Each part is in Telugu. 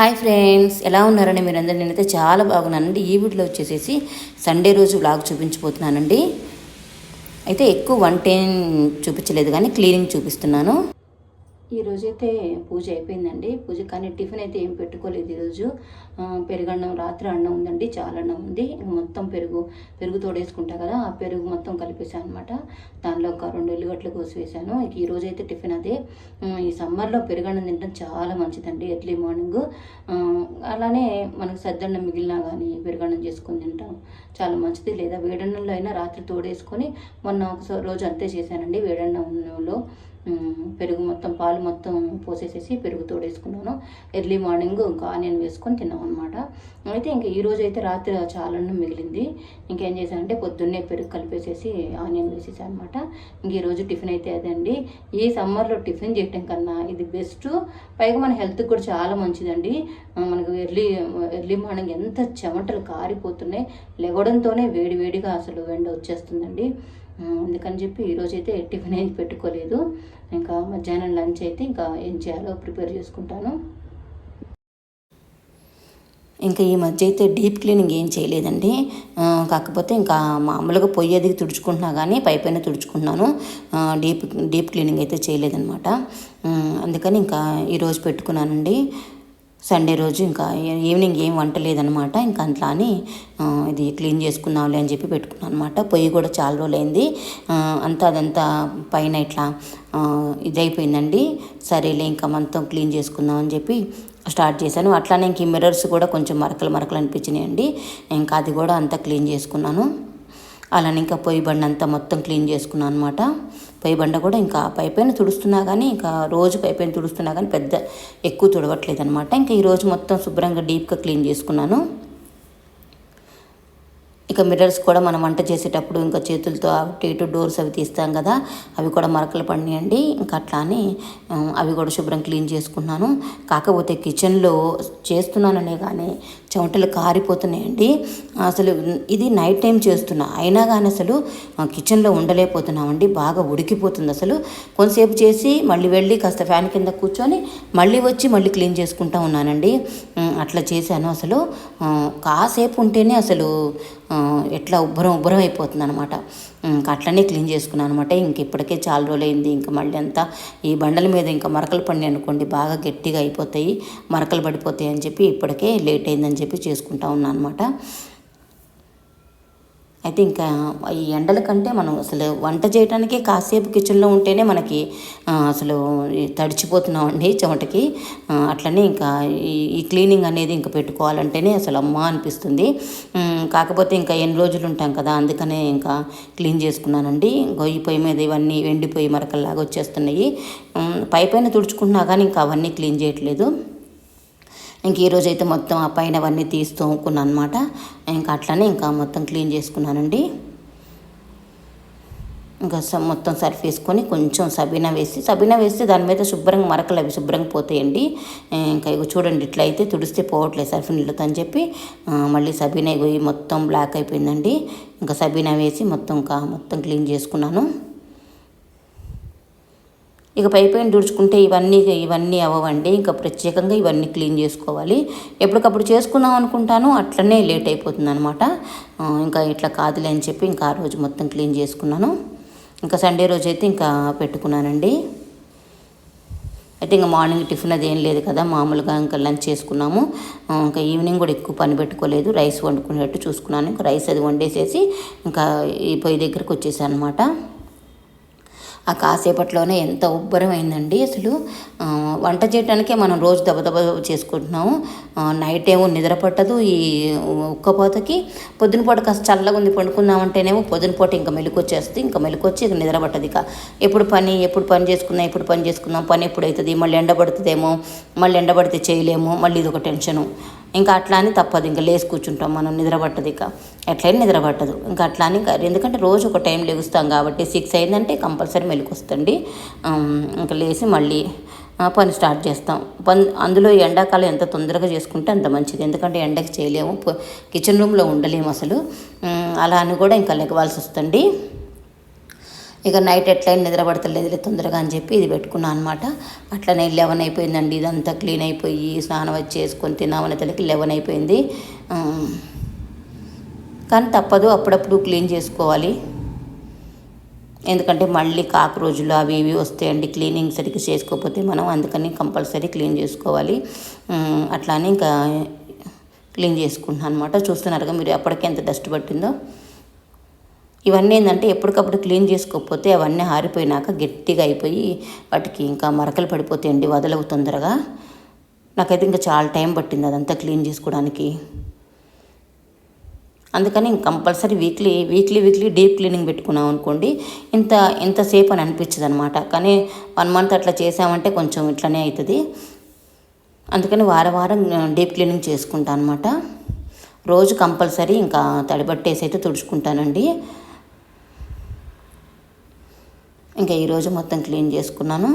హాయ్ ఫ్రెండ్స్ ఎలా ఉన్నారండి మీరందరూ? నేనైతే చాలా బాగున్నానండి. ఈ వీడియోలో వచ్చేసేసి సండే రోజు వ్లాగ్ చూపించబోతున్నానండి. అయితే ఎక్కువ వన్ టైం చూపించలేదు కానీ క్లీనింగ్ చూపిస్తున్నాను. ఈ రోజైతే పూజ అయిపోయిందండి. పూజ కానీ టిఫిన్ అయితే ఏం పెట్టుకోలేదు ఈరోజు. పెరుగన్నం రాత్రి అన్నం ఉందండి. చాలా అన్నం ఉంది. మొత్తం పెరుగు పెరుగు తోడేసుకుంటా కదా ఆ పెరుగు మొత్తం కలిపేసాను అనమాట దానిలో ఒక రెండు ఎల్లిగడ్డలు కోసి వేసాను ఇక అయితే టిఫిన్ అదే. ఈ సమ్మర్లో పెరుగన్నం తినడం చాలా మంచిదండి ఎర్లీ మార్నింగ్. అలానే మనకు సద్దన్నం మిగిలినా కానీ పెరుగన్నం చేసుకొని తింటాం చాలా మంచిది. లేదా వేడన్నంలో అయినా రాత్రి తోడేసుకొని మొన్న ఒక రోజు అంతే చేశానండి వేడన్నంలో. పెరుగు మొత్తం పాలు మొత్తం పోసేసేసి పెరుగు తోడేసుకున్నాను. ఎర్లీ మార్నింగ్ ఇంకా ఆనియన్ వేసుకొని తిన్నాం అనమాట అయితే ఇంకా ఈరోజు అయితే రాత్రి చాలా అన్నం మిగిలింది. ఇంకేం చేశానంటే పొద్దున్నే పెరుగు కలిపేసేసి ఆనియన్ వేసేసాను అనమాట ఇంక ఈరోజు టిఫిన్ అయితే అదండి ఈ సమ్మర్లో టిఫిన్ చేయటం కన్నా ఇది బెస్ట్. పైగా మన హెల్త్కి కూడా చాలా మంచిదండి. మనకు ఎర్లీ ఎర్లీ మార్నింగ్ ఎంత చెమటలు కారిపోతున్నాయి. లెగడంతోనే వేడి వేడిగా అసలు వెండ వచ్చేస్తుందండి. అందుకని చెప్పి ఈరోజు అయితే టిఫిన్ ఏం పెట్టుకోలేదు. ఇంకా మధ్యాహ్నం లంచ్ అయితే ఇంకా ఏం చేయాలో ప్రిపేర్ చేసుకుంటాను. ఇంకా ఈ మధ్య అయితే డీప్ క్లీనింగ్ ఏం చేయలేదండి. కాకపోతే ఇంకా మామూలుగా పొయ్యి అది తుడుచుకుంటున్నా కానీ పై పైన తుడుచుకుంటున్నాను. డీప్ డీప్ క్లీనింగ్ అయితే చేయలేదన్నమాట. అందుకని ఇంకా ఈరోజు పెట్టుకున్నానండి. సండే రోజు ఇంకా ఈవినింగ్ ఏం వంట లేదనమాట ఇంకా అట్లా అని ఇది క్లీన్ చేసుకుందాంలే అని చెప్పి పెట్టుకున్నాను అనమాట పొయ్యి కూడా చాలా రోజులైంది. అంతా అదంతా పైన ఇట్లా ఇదైపోయిందండి. సరేలే ఇంకా మొత్తం క్లీన్ చేసుకుందాం అని చెప్పి స్టార్ట్ చేశాను. అట్లానే ఇంక ఈ మిర్రర్స్ కూడా కొంచెం మరకలు మరకలు అనిపించినాయండి. ఇంకా అది కూడా అంతా క్లీన్ చేసుకున్నాను. అలానే ఇంకా పొయ్యి బండి అంతా మొత్తం క్లీన్ చేసుకున్నాను అనమాట పై బండ కూడా ఇంకా పై పైన తుడుస్తున్నా కానీ ఇంకా రోజు పై పైన తుడుస్తున్నా కానీ పెద్ద ఎక్కువ తుడవట్లేదు అనమాట ఇంకా ఈరోజు మొత్తం శుభ్రంగా డీప్గా క్లీన్ చేసుకున్నాను. ఇక మిర్రర్స్ కూడా మనం వంట చేసేటప్పుడు ఇంకా చేతులతో అటు ఇటు డోర్స్ అవి తీస్తాం కదా అవి కూడా మరకలు పడినాయండి ఇంకా అట్లానే అవి కూడా శుభ్రం క్లీన్ చేసుకున్నాను. కాకపోతే కిచెన్లో చేస్తున్నాననే కానీ చెమటలు కారిపోతున్నాయండి. అసలు ఇది నైట్ టైం చేస్తున్నా. అయినా కానీ అసలు కిచెన్లో ఉండలేకపోతున్నామండి. బాగా ఉడికిపోతుంది అసలు. కొంతసేపు చేసి మళ్ళీ వెళ్ళి కాస్త ఫ్యాన్ కింద కూర్చొని మళ్ళీ వచ్చి మళ్ళీ క్లీన్ చేసుకుంటా ఉన్నానండి. అట్లా చేశాను అసలు. కాసేపు ఉంటేనే అసలు ఎట్లా ఉబ్బరం ఉబ్బరం అయిపోతుంది అనమాట ఇంకా అట్లనే క్లీన్ చేసుకున్నాను అనమాట ఇంక ఇప్పటికే చాలా రోజులు అయింది ఇంకా మళ్ళీ అంతా ఈ బండల మీద ఇంకా మరకలు పడినాయి అనుకోండి బాగా గట్టిగా అయిపోతాయి మరకలు పడిపోతాయి అని చెప్పి ఇప్పటికే లేట్ అయిందని చెప్పి చేసుకుంటా ఉన్నాను అనమాట అయితే ఇంకా ఈ ఎండల కంటే మనం అసలు వంట చేయడానికే కాసేపు కిచెన్లో ఉంటేనే మనకి అసలు తడిచిపోతున్నాం తడిచిపోతున్నామండి చెమటకి. అట్లనే ఇంకా ఈ ఈ క్లీనింగ్ అనేది ఇంకా పెట్టుకోవాలంటేనే అసలు అమ్మ అనిపిస్తుంది. కాకపోతే ఇంకా ఎన్ని రోజులు ఉంటాం కదా అందుకనే ఇంకా క్లీన్ చేసుకున్నానండి. గొయ్యి పొయ్యి మీద ఇవన్నీ ఎండిపోయి మరకల్లాగా వచ్చేస్తున్నాయి. పై పైన తుడుచుకుంటున్నా కానీ ఇంకా అవన్నీ క్లీన్ చేయట్లేదు. ఇంక ఈరోజు అయితే మొత్తం ఆ పైన అవన్నీ తీసి తోముకున్నాను అనమాట ఇంకా అట్లనే ఇంకా మొత్తం క్లీన్ చేసుకున్నానండి. ఇంకా మొత్తం సర్ఫ్ వేసుకొని కొంచెం సబీనా వేసి సబీనా వేస్తే దాని మీద శుభ్రంగా మరకలు అవి శుభ్రంగా పోతాయండి. ఇంకా ఇక చూడండి ఇట్లా అయితే తుడిస్తే పోవట్లేదు సర్ఫ్ నీళ్ళతో అని చెప్పి మళ్ళీ సబీనా ఇగో మొత్తం బ్లాక్ అయిపోయిందండి. ఇంకా సబీనా వేసి మొత్తం ఇంకా మొత్తం క్లీన్ చేసుకున్నాను. ఇక పై పైన ఇవన్నీ ఇవన్నీ అవ్వండి ఇంకా ప్రత్యేకంగా ఇవన్నీ క్లీన్ చేసుకోవాలి. ఎప్పటికప్పుడు చేసుకుందాం అనుకుంటాను. అట్లనే లేట్ అయిపోతుంది అనమాట ఇంకా ఇట్లా కాదులే అని చెప్పి ఇంకా ఆ రోజు మొత్తం క్లీన్ చేసుకున్నాను. ఇంకా సండే రోజు అయితే ఇంకా పెట్టుకున్నానండి. అయితే ఇంకా మార్నింగ్ టిఫిన్ అది ఏం లేదు కదా. మామూలుగా ఇంకా లంచ్ చేసుకున్నాము. ఇంకా ఈవినింగ్ కూడా ఎక్కువ పని పెట్టుకోలేదు. రైస్ వండుకునేటట్టు చూసుకున్నాను. ఇంకా రైస్ అది వండేసేసి ఇంకా ఈ పొయ్యి దగ్గరకు వచ్చేసాను అనమాట ఆ కాసేపట్లోనే ఎంత ఉబ్బరం అయిందండి అసలు వంట చేయడానికే మనం రోజు దబదబ చేసుకుంటున్నాము. నైట్ ఏమో నిద్ర పట్టదు ఈ ఉక్కపోతకి పొద్దునపూట కాస్త చల్లగా ఉంది పండుకుందామంటేనేమో పొద్దునపూట ఇంకా మెలకు వచ్చేస్తుంది ఇంకా మెలకు వచ్చి ఇక నిద్ర పట్టదు ఇక. ఎప్పుడు పని ఎప్పుడు పని చేసుకుందాం ఎప్పుడు పని చేసుకుందాం పని ఎప్పుడు అవుతుంది మళ్ళీ ఎండబడుతుందేమో మళ్ళీ ఎండబడితే చేయలేము మళ్ళీ ఇది ఒక టెన్షను. ఇంకా అట్లా అని తప్పదు. ఇంకా లేచి కూర్చుంటాం మనం నిద్ర పట్టదు ఇక. ఎట్లయినా నిద్రపట్టదు ఇంకా అట్లా అని ఇంకా ఎందుకంటే రోజు ఒక టైం లెగుస్తాం కాబట్టి సిక్స్ అయిందంటే కంపల్సరీ మెలకు వస్తుంది. ఇంకా లేచి మళ్ళీ పని స్టార్ట్ చేస్తాం. పని అందులో ఎండాకాలం ఎంత తొందరగా చేసుకుంటే అంత మంచిది. ఎందుకంటే ఎండకి చేయలేము. కిచెన్ రూమ్లో ఉండలేము అసలు. అలా అని కూడా ఇంకా లెగవాల్సి వస్తుంది. ఇక నైట్ ఎట్లయినా నిద్రపడతలేదు తొందరగా అని చెప్పి ఇది పెట్టుకున్నాను అనమాట అట్లనే లెవెన్ అయిపోయిందండి ఇదంతా క్లీన్ అయిపోయి స్నానం వచ్చి చేసుకొని తిన్నామనే తలకి లెవెన్ అయిపోయింది. కానీ తప్పదు అప్పుడప్పుడు క్లీన్ చేసుకోవాలి. ఎందుకంటే మళ్ళీ కాక్రోజులు అవి ఇవి వస్తాయండి క్లీనింగ్ సరిగ్గా చేసుకోకపోతే మనం అందుకని కంపల్సరీ క్లీన్ చేసుకోవాలి. అట్లానే అట్లా అని ఇంకా క్లీన్ చేసుకుంటున్నాను అనమాట చూస్తున్నారుగా మీరు ఎప్పటికీ ఎంత డస్ట్ పట్టిందో. ఇవన్నీ ఏంటంటే ఎప్పటికప్పుడు క్లీన్ చేసుకోకపోతే అవన్నీ ఆరిపోయినాక గట్టిగా అయిపోయి వాటికి ఇంకా మరకలు పడిపోతాయండి వదలవు తొందరగా. నాకైతే ఇంకా చాలా టైం పట్టింది అదంతా క్లీన్ చేసుకోవడానికి. అందుకని compulsory weekly weekly weekly deep cleaning పెట్టుకున్నాం అనుకోండి ఇంత ఇంతసేపు అని అనిపించదు అనమాట కానీ వన్ మంత్ అట్లా చేసామంటే కొంచెం ఇట్లనే అవుతుంది అందుకని వారం వారం డీప్ క్లీనింగ్ చేసుకుంటాను అనమాట. రోజు కంపల్సరీ ఇంకా తడిబట్టేసి అయితే తుడుచుకుంటానండి. ఇంకా ఈరోజు మొత్తం క్లీన్ చేసుకున్నాను.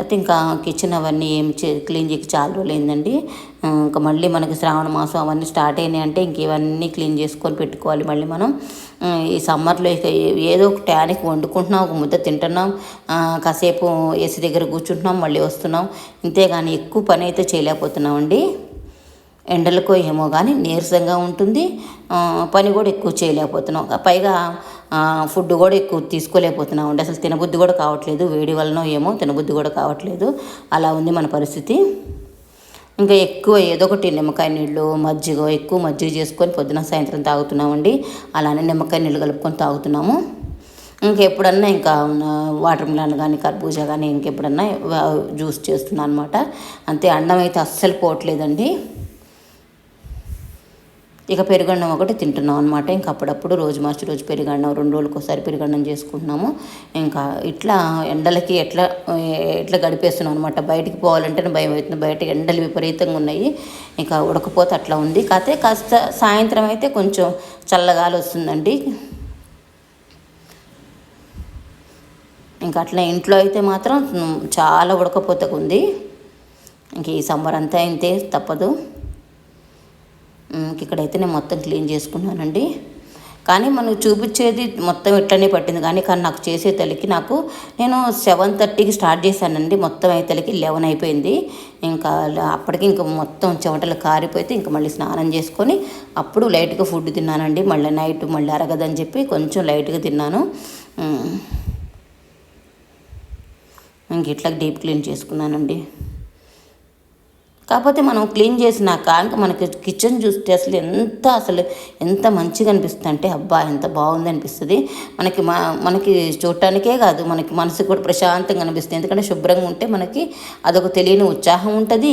అయితే ఇంకా కిచెన్ అవన్నీ ఏం చే క్లీన్ చేయక చాలా రోజులు అయిందండి ఇంకా మళ్ళీ మనకి శ్రావణ మాసం అవన్నీ స్టార్ట్ అయినాయి అంటే ఇంక ఇవన్నీ క్లీన్ చేసుకొని పెట్టుకోవాలి మళ్ళీ మనం. ఈ సమ్మర్లో ఇక ఏదో ఒక ట్యానికి వండుకుంటున్నాం ఒక ముద్ద తింటున్నాం. కాసేపు ఏసీ దగ్గర కూర్చుంటున్నాం మళ్ళీ వస్తున్నాం. ఇంతేగాని ఎక్కువ పని అయితే చేయలేకపోతున్నామండి. ఎండలకో ఏమో కానీ నీరసంగా ఉంటుంది. పని కూడా ఎక్కువ చేయలేకపోతున్నాం. పైగా ఫుడ్ కూడా ఎక్కువ తీసుకోలేకపోతున్నాం అండి అసలు తినబుద్ధి కూడా కావట్లేదు. వేడి వలన ఏమో తినబుద్ధి కూడా కావట్లేదు. అలా ఉంది మన పరిస్థితి. ఇంకా ఎక్కువ ఏదో ఒకటి నిమ్మకాయ నీళ్ళు మజ్జిగ ఎక్కువ మజ్జిగ చేసుకొని పొద్దున సాయంత్రం తాగుతున్నామండి. అలానే నిమ్మకాయ నీళ్ళు కలుపుకొని తాగుతున్నాము. ఇంకెప్పుడన్నా ఇంకా వాటర్ మిలాన్ కానీ కర్బూజా కానీ ఇంకెప్పుడన్నా జ్యూస్ చేస్తున్నాను అనమాట అంతే అన్నం అయితే అస్సలు పోవట్లేదండి. ఇక పెరుగన్నం ఒకటి తింటున్నాం అనమాట ఇంకా అప్పుడప్పుడు రోజు మార్చి రోజు పెరుగన్నం రెండు రోజులకు ఒకసారి పెరుగన్నం చేసుకుంటున్నాము. ఇంకా ఇట్లా ఎండలకి ఎట్లా ఎట్లా గడిపేస్తున్నాం అనమాట బయటికి పోవాలంటేనే భయం అవుతుంది. బయట ఎండలు విపరీతంగా ఉన్నాయి. ఇంకా ఉడకపోతే అట్లా ఉంది. కాకపోతే కాస్త సాయంత్రం అయితే కొంచెం చల్లగాలి వస్తుందండి. ఇంకా అట్లా ఇంట్లో అయితే మాత్రం చాలా ఉడకపోతగా ఉంది ఇంక ఈ సమ్మర్ అంతా ఇంతే తప్పదు. మనకి ఇక్కడైతే నేను మొత్తం క్లీన్ చేసుకున్నానండి. కానీ మనకు చూపించేది మొత్తం ఇట్లనే పట్టింది. కానీ కానీ నాకు చేసే తల్లికి నాకు నేను సెవెన్ థర్టీకి స్టార్ట్ చేశానండి. మొత్తం అయ్యేతలకి లెవెన్ అయిపోయింది. ఇంకా అప్పటికి ఇంకా మొత్తం చెమటలు కారిపోతే ఇంకా మళ్ళీ స్నానం చేసుకొని అప్పుడు లైట్గా ఫుడ్ తిన్నానండి. మళ్ళీ నైట్ మళ్ళీ అరగదని చెప్పి కొంచెం లైట్గా తిన్నాను. ఇంక ఇట్లా డీప్ క్లీన్ చేసుకున్నానండి. కాకపోతే మనం క్లీన్ చేసినాక ఇంకా మనకి కిచెన్ చూస్తే అసలు ఎంత అసలు ఎంత మంచిగా అనిపిస్తుంది అంటే అబ్బా ఎంత బాగుంది అనిపిస్తుంది. మనకి మా మనకి చూడటానికే కాదు మనకి మనసుకు కూడా ప్రశాంతంగా అనిపిస్తుంది. ఎందుకంటే శుభ్రంగా ఉంటే మనకి అదొక తెలియని ఉత్సాహం ఉంటుంది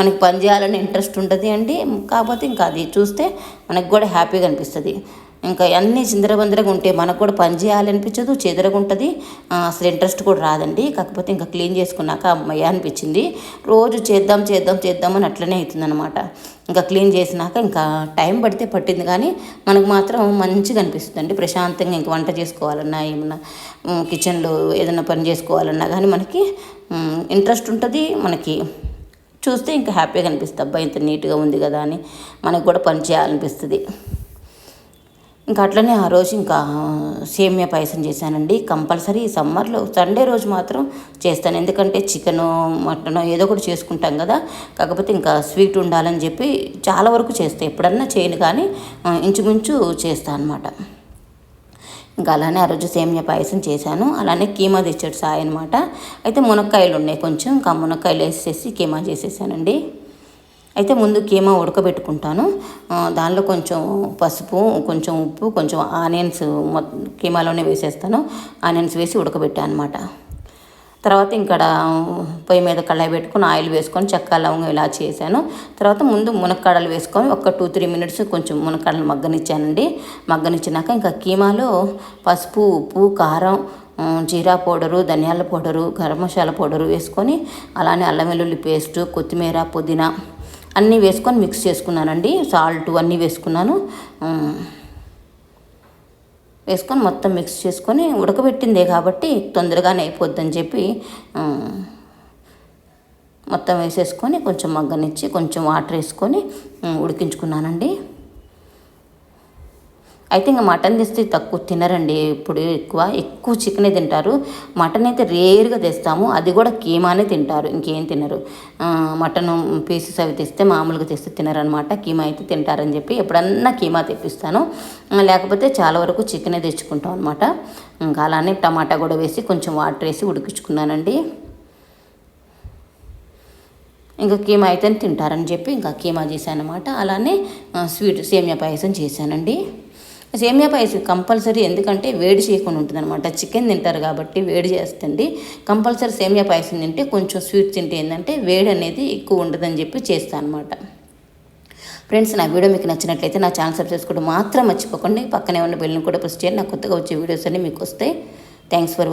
మనకి పని చేయాలని ఇంట్రెస్ట్ ఉంటుంది అండి. కాకపోతే ఇంకా అది చూస్తే మనకు కూడా హ్యాపీగా అనిపిస్తుంది. ఇంకా అన్నీ చిందరబందరగా ఉంటే మనకు కూడా పని చేయాలనిపించదు చెదరగుంటుంది. అసలు ఇంట్రెస్ట్ కూడా రాదండి. కాకపోతే ఇంకా క్లీన్ చేసుకున్నాక అమ్మయ్య అనిపించింది. రోజు చేద్దాం చేద్దాం చేద్దాం అని అట్లనే అవుతుందన్నమాట. ఇంకా క్లీన్ చేసినాక ఇంకా టైం పడితే పట్టింది కానీ మనకు మాత్రం మంచిగా అనిపిస్తుంది ప్రశాంతంగా ఇంకా వంట చేసుకోవాలన్నా ఏమన్నా కిచెన్లో ఏదైనా పని చేసుకోవాలన్నా కానీ మనకి ఇంట్రెస్ట్ ఉంటుంది. మనకి చూస్తే ఇంకా హ్యాపీగా అనిపిస్తుంది. అబ్బాయి ఇంత నీట్గా ఉంది కదా అని మనకు కూడా పని చేయాలనిపిస్తుంది. ఇంకా అట్లనే ఆ రోజు ఇంకా సేమియా పాయసం చేశానండి. కంపల్సరీ సమ్మర్లో సండే రోజు మాత్రం చేస్తాను. ఎందుకంటే చికెను మటను ఏదో ఒకటి చేసుకుంటాం కదా. కాకపోతే ఇంకా స్వీట్ ఉండాలని చెప్పి చాలా వరకు చేస్తాను ఎప్పుడన్నా చేయను కానీ ఇంచుమించు చేస్తాను అనమాట ఇంకా అలానే ఆ రోజు సేమియా పాయసం చేశాను. అలానే కీమా తెచ్చాడు సాయి అనమాట అయితే మునక్కాయలు ఉన్నాయి కొంచెం. ఇంకా మునక్కాయలు వేసేసి కీమా చేసేసానండి. అయితే ముందు కీమా ఉడకబెట్టుకుంటాను. దానిలో కొంచెం పసుపు కొంచెం ఉప్పు కొంచెం ఆనియన్స్ మొత్తం కీమాలోనే వేసేస్తాను. ఆనియన్స్ వేసి ఉడకబెట్టాను అనమాట తర్వాత ఇక్కడ పొయ్యి మీద కళాయి పెట్టుకొని ఆయిల్ వేసుకొని చెక్క లవంగం ఇలా చేశాను తర్వాత ముందు మునక్కాడలు వేసుకొని ఒక టూ త్రీ మినిట్స్ కొంచెం మునక్కాడలు మగ్గనిచ్చానండి. మగ్గనిచ్చినాక ఇంకా కీమాలో పసుపు ఉప్పు కారం జీరా పౌడరు ధనియాల పౌడరు గరం మసాలా పౌడరు వేసుకొని అలానే అల్లం వెల్లుల్లి పేస్టు కొత్తిమీర పుదీనా అన్నీ వేసుకొని మిక్స్ చేసుకున్నానండి. సాల్ట్ అన్నీ వేసుకున్నాను. వేసుకొని మొత్తం మిక్స్ చేసుకొని ఉడకబెట్టిందే కాబట్టి తొందరగానే అయిపోద్దని చెప్పి మొత్తం వేసేసుకొని కొంచెం మగ్గనిచ్చి కొంచెం వాటర్ వేసుకొని ఉడికించుకున్నానండి. అయితే ఇంకా మటన్ తెస్తే తక్కువ తినరండి. ఇప్పుడు ఎక్కువ ఎక్కువ చికెనే తింటారు. మటన్ అయితే రేర్గా తెస్తాము. అది కూడా కీమానే తింటారు. ఇంకేం తినరు. మటన్ పీసెస్ అవి తెస్తే మామూలుగా తెస్తే తినరనమాట కీమా అయితే తింటారని చెప్పి ఎప్పుడన్నా కీమా తెప్పిస్తాను. లేకపోతే చాలా వరకు చికెనే తెచ్చుకుంటాం అనమాట ఇంకా అలానే టమాటా కూడా వేసి కొంచెం వాటర్ వేసి ఉడికించుకున్నానండి. ఇంకా కీమా అయితే తింటారని చెప్పి ఇంకా కీమా చేశానమాట అలానే స్వీట్ సేమియా పాయసం చేశానండి. సేమియా పాయసం కంపల్సరీ ఎందుకంటే వేడి చేయకుండా ఉంటుంది అనమాట చికెన్ తింటారు కాబట్టి వేడి చేస్తుంది. కంపల్సరీ సేమియా పాయసం తింటే కొంచెం స్వీట్ తింటే ఏంటంటే వేడి అనేది ఎక్కువ ఉండదని చెప్పి చేస్తాను అనమాట ఫ్రెండ్స్ నా వీడియో మీకు నచ్చినట్లయితే నా ఛానల్ సబ్స్క్రైబ్ చేసుకోవడం మాత్రం మర్చిపోకండి. పక్కనే ఉన్న బెల్ని కూడా ప్రెస్ చేయండి. నాకు కొత్తగా వచ్చే వీడియోస్ అన్ని మీకు వస్తాయి. Thanks for